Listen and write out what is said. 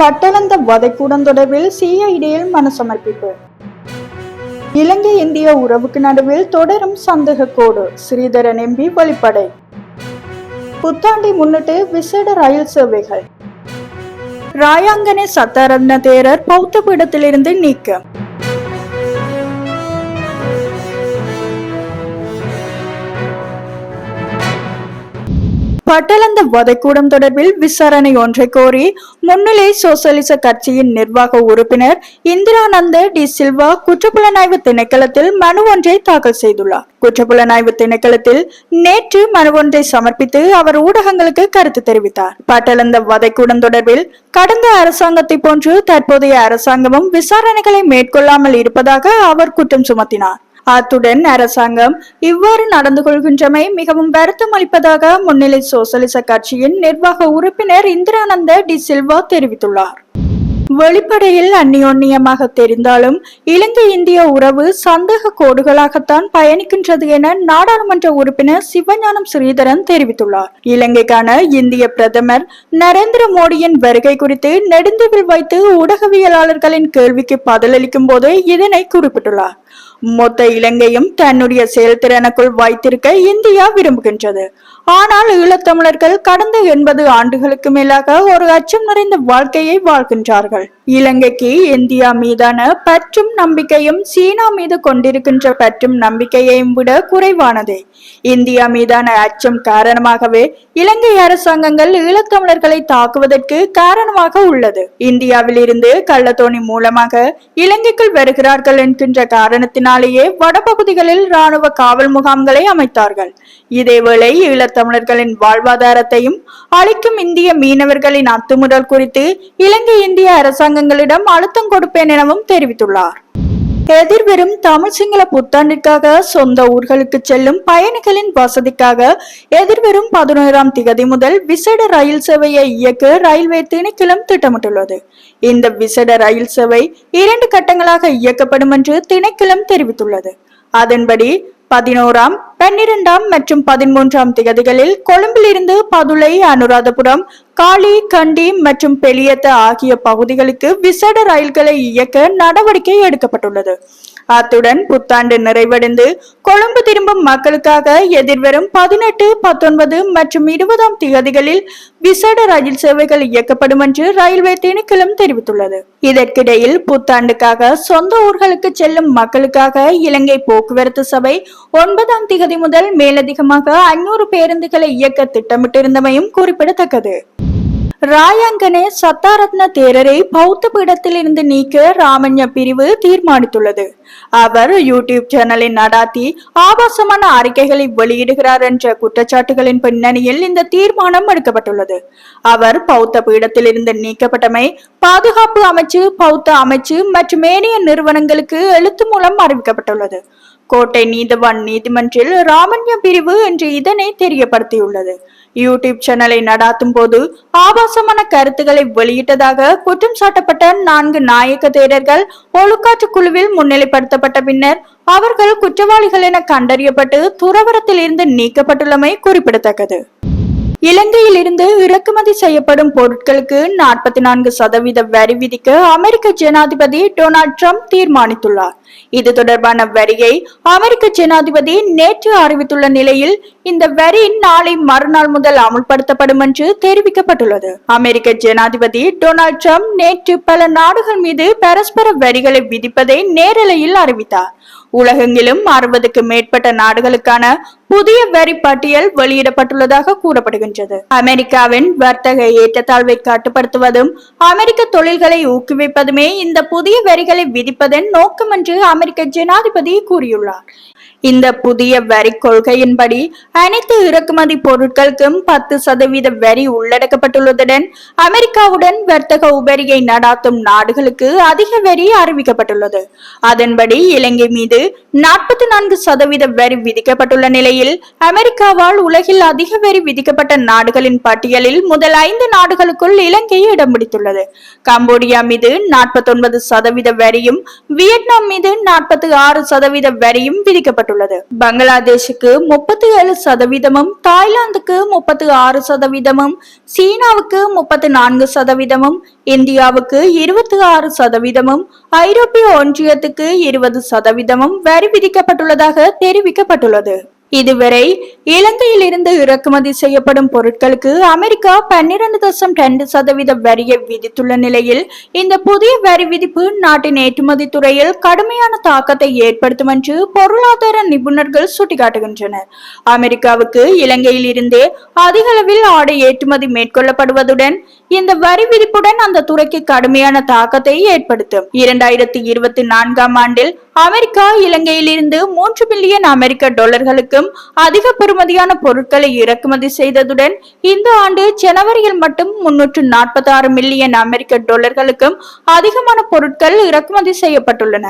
பட்டளந்த வதைக்கூடம் தொடர்பில் சிஐடியில் மனசமர்ப்பிப்பு. இலங்கை இந்திய உறவுக்கு நடுவில் தொடரும் சந்தேக கோடு ஸ்ரீதரன் எம்பி வெளிப்படை புத்தாண்டை முன்னிட்டு விசேட ரயில் சேவைகள். ராயாங்கனே சத்தாரத்ன தேரர் பௌத்த பீடத்திலிருந்து நீக்கம். பட்டளந்த வதைக்கூடம் தொடர்பில் விசாரணை ஒன்றை கோரி முன்னிலை சோசலிச கட்சியின் நிர்வாக உறுப்பினர் இந்திரானந்த டி சில்வா குற்றப்புலனாய்வு திணைக்களத்தில் மனு ஒன்றை தாக்கல் செய்துள்ளார். குற்றப்புலனாய்வு திணைக்களத்தில் நேற்று மனு ஒன்றை சமர்ப்பித்து அவர் ஊடகங்களுக்கு கருத்து தெரிவித்தார். பட்டளந்த வதைக்கூடம் தொடர்பில் கடந்த அரசாங்கத்தை போன்று தற்போதைய அரசாங்கமும் விசாரணைகளை மேற்கொள்ளாமல் இருப்பதாக அவர் குற்றம் சுமத்தினார். அத்துடன் அரசாங்கம் இவ்வாறு நடந்து கொள்கின்றமை மிகவும் வருத்தம் அளிப்பதாக முன்னிலை சோசலிச கட்சியின் நிர்வாக உறுப்பினர் இந்திரானந்த டி சில்வா தெரிவித்துள்ளார். வெளிப்படையில் அந்நியோன்னியமாக தெரிந்தாலும் இலங்கை இந்திய உறவு சந்தேக கோடுகளாகத்தான் பயணிக்கின்றது என நாடாளுமன்ற உறுப்பினர் சிவஞானம் ஸ்ரீதரன் தெரிவித்துள்ளார். இலங்கைக்கான இந்திய பிரதமர் நரேந்திர மோடியின் வருகை குறித்து நெடுந்தீவில் வைத்து ஊடகவியலாளர்களின் கேள்விக்கு பதிலளிக்கும் போது இதனை குறிப்பிட்டுள்ளார். மொத்த இலங்கையும் தன்னுடைய செயல்திறனுக்குள் வைத்திருக்க இந்தியா விரும்புகின்றது. ஆனால் ஈழத்தமிழர்கள் கடந்த எண்பது ஆண்டுகளுக்கு மேலாக ஒரு அச்சம் நிறைந்த வாழ்க்கையை வாழ்கின்றார்கள். இலங்கைக்கு இந்தியா மீதான பற்றும் நம்பிக்கையும் சீனா மீது கொண்டிருக்கின்ற பற்றும் நம்பிக்கையையும் விட குறைவானதே. இந்தியா மீதான அச்சம் காரணமாகவே இலங்கை அரசாங்கங்கள் ஈழத்தமிழர்களை தாக்குவதற்கு காரணமாக உள்ளது. இந்தியாவில் இருந்து கள்ளத்தோணி மூலமாக இலங்கைக்குள் வருகிறார்கள் என்கின்ற காரணத்தினால் காரணத்தினாலேயே வடபகுதிகளில் ராணுவ காவல் முகாம்களை அமைத்தார்கள். இதேவேளை ஈழத்தமிழர்களின் வாழ்வாதாரத்தையும் அளிக்கும் இந்திய மீனவர்களின் அத்துமுறல் குறித்து இலங்கை இந்திய அரசாங்கங்களிடம் அழுத்தம் கொடுப்பேன் எனவும் தெரிவித்துள்ளார். எதிர்வரும் தமிழ் சிங்கள புத்தாண்டிற்காக சொந்த ஊர்களுக்கு செல்லும் பயணிகளின் வசதிக்காக எதிர்வரும் பதினோராம் திகதி முதல் விசேட ரயில் சேவையை இயக்க ரயில்வே திணைக்களம் திட்டமிட்டுள்ளது. இந்த விசேட ரயில் சேவை இரண்டு கட்டங்களாக இயக்கப்படும் என்று திணைக்களம் தெரிவித்துள்ளது. அதன்படி பதினோராம் பன்னிரெண்டாம் மற்றும் பதிமூன்றாம் திகதிகளில் கொழும்பிலிருந்து பதுளை அனுராதபுரம் காளி கண்டி மற்றும் பெலியத்த ஆகிய பகுதிகளுக்கு விசேட ரயில்களை இயக்க நடவடிக்கை எடுக்கப்பட்டுள்ளது. அத்துடன் புத்தாண்டு நிறைவடைந்து கொழும்பு திரும்பும் மக்களுக்காக எதிர்வரும் பதினெட்டு பத்தொன்பது மற்றும் இருபதாம் திகதிகளில் விசேட ரயில் சேவைகள் இயக்கப்படும் என்று ரயில்வே திணைக்களம் தெரிவித்துள்ளது. இதற்கிடையில் புத்தாண்டுக்காக சொந்த ஊர்களுக்கு செல்லும் மக்களுக்காக இலங்கை போக்குவரத்து சபை ஒன்பதாம் திகதி முதல் மேலதிகமாக ஐநூறு பேருந்துகளை இயக்க திட்டமிட்டிருந்தமையும் குறிப்பிடத்தக்கது. ராயாங்கனே சத்தாரத்ன தேரரை பௌத்த பீடத்திலிருந்து நீக்க ராமண்ய பிரிவு தீர்மானித்துள்ளது. அவர் யூடியூப் சேனலை நடாத்தி ஆபாசமான அறிக்கைகளை வெளியிடுகிறார் என்ற குற்றச்சாட்டுகளின் பின்னணியில் இந்த தீர்மானம் எடுக்கப்பட்டுள்ளது. அவர் பௌத்த பீடத்திலிருந்து நீக்கப்பட்டமை பாதுகாப்பு அமைச்சு பௌத்த அமைச்சு மற்றும் ஏனைய நிறுவனங்களுக்கு எழுத்து மூலம் அறிவிக்கப்பட்டுள்ளது. கோட்டை நீதவான் நீதிமன்றில் ராமண்யம் பிரிவு என்று இதனை தெரியப்படுத்தியுள்ளது. யூடியூப் சேனலை நடாத்தும் போது ஆபாசமான கருத்துக்களை வெளியிட்டதாக குற்றம் சாட்டப்பட்ட நான்கு நாயக்க தேரர்கள் ஒழுக்காற்று குழுவில் முன்னிலைப்படுத்தப்பட்ட பின்னர் அவர்கள் குற்றவாளிகள் என கண்டறியப்பட்டு துறவரத்தில் இருந்து நீக்கப்பட்டுள்ளமை குறிப்பிடத்தக்கது. இலங்கையில் இருந்து இறக்குமதி செய்யப்படும் பொருட்களுக்கு நாற்பத்தி நான்கு சதவீத வரி விதிக்க அமெரிக்க ஜனாதிபதி டொனால்ட் ட்ரம்ப் தீர்மானித்துள்ளார். இது தொடர்பான வரியை அமெரிக்க ஜனாதிபதி நேற்று அறிவித்துள்ள நிலையில் இந்த வரி நாளை மறுநாள் முதல் அமுல்படுத்தப்படும் என்று தெரிவிக்கப்பட்டுள்ளது. அமெரிக்க ஜனாதிபதி டொனால்ட் ட்ரம்ப் நேற்று பல நாடுகள் மீது பரஸ்பர வரிகளை விதிப்பதை நேரலையில் அறிவித்தார். உலகெங்கிலும் அறுபதுக்கு மேற்பட்ட நாடுகளுக்கான புதிய வரி பட்டியல் வெளியிடப்பட்டுள்ளதாக கூறப்படுகின்றது. அமெரிக்காவின் வர்த்தக ஏற்றத்தாழ்வை கட்டுப்படுத்துவதும் அமெரிக்க தொழில்களை ஊக்குவிப்பதுமே இந்த புதிய வரிகளை விதிப்பதன் நோக்கம் என்று அமெரிக்க ஜனாதிபதி கூறியுள்ளார். இந்த புதிய வரி கொள்கையின்படி அனைத்து இறக்குமதி பொருட்களுக்கும் பத்து சதவீத வரி உள்ளடக்கப்பட்டுள்ளதுடன் அமெரிக்காவுடன் வர்த்தக உபரியை நடாத்தும் நாடுகளுக்கு அதிக வரி அறிவிக்கப்பட்டுள்ளது. அதன்படி இலங்கை மீது நாற்பத்தி நான்கு சதவீத வரி விதிக்கப்பட்டுள்ள நிலையில் அமெரிக்காவால் உலகில் அதிக வரி விதிக்கப்பட்ட நாடுகளின் பட்டியலில் முதல் ஐந்து நாடுகளுக்குள் இலங்கை இடம் பிடித்துள்ளது. கம்போடியா மீது நாற்பத்தி ஒன்பது சதவீத வரியும் வியட்நாம் மீது நாற்பத்தி ஆறு சதவீத வரியும் விதிக்கப்பட்டுள்ளது. விதிக்கப்பட்டுள்ளது பங்களாதேஷுக்கு முப்பத்தி ஏழு சதவீதமும் தாய்லாந்துக்கு முப்பத்தி ஆறு சதவீதமும் சீனாவுக்கு முப்பத்தி நான்கு சதவீதமும் இந்தியாவுக்கு இருபத்தி ஆறு சதவீதமும் ஐரோப்பிய ஒன்றியத்துக்கு இருபது சதவீதமும் வரி விதிக்கப்பட்டுள்ளதாக தெரிவிக்கப்பட்டுள்ளது. இதுவரை இலங்கையில் இருந்து இறக்குமதி செய்யப்படும் பொருட்களுக்கு அமெரிக்கா பன்னிரண்டு தசம் ரெண்டு சதவீத வரியை விதித்துள்ள நிலையில் இந்த புதிய வரி விதிப்பு நாட்டின் ஏற்றுமதி துறையில் கடுமையான தாக்கத்தை ஏற்படுத்தும் என்று பொருளாதார நிபுணர்கள் சுட்டிக்காட்டுகின்றனர். அமெரிக்காவுக்கு இலங்கையில் இருந்தே அதிக அளவில் ஆடை ஏற்றுமதி மேற்கொள்ளப்படுவதுடன் இந்த வரி விதிப்புடன் அந்த துறைக்கு கடுமையான தாக்கத்தை ஏற்படுத்தும். இரண்டாயிரத்தி இருபத்தி நான்காம் ஆண்டில் அமெரிக்கா இலங்கையில் இருந்து மூன்று பில்லியன் அமெரிக்க டாலர்களுக்கும் அதிக பெறுமதியான பொருட்களை இறக்குமதி செய்ததுடன் இந்த ஆண்டு ஜனவரியில் மட்டும் முன்னூற்று நாற்பத்தி ஆறு மில்லியன் அமெரிக்க டாலர்களுக்கும் அதிகமான பொருட்கள் இறக்குமதி செய்யப்பட்டுள்ளன.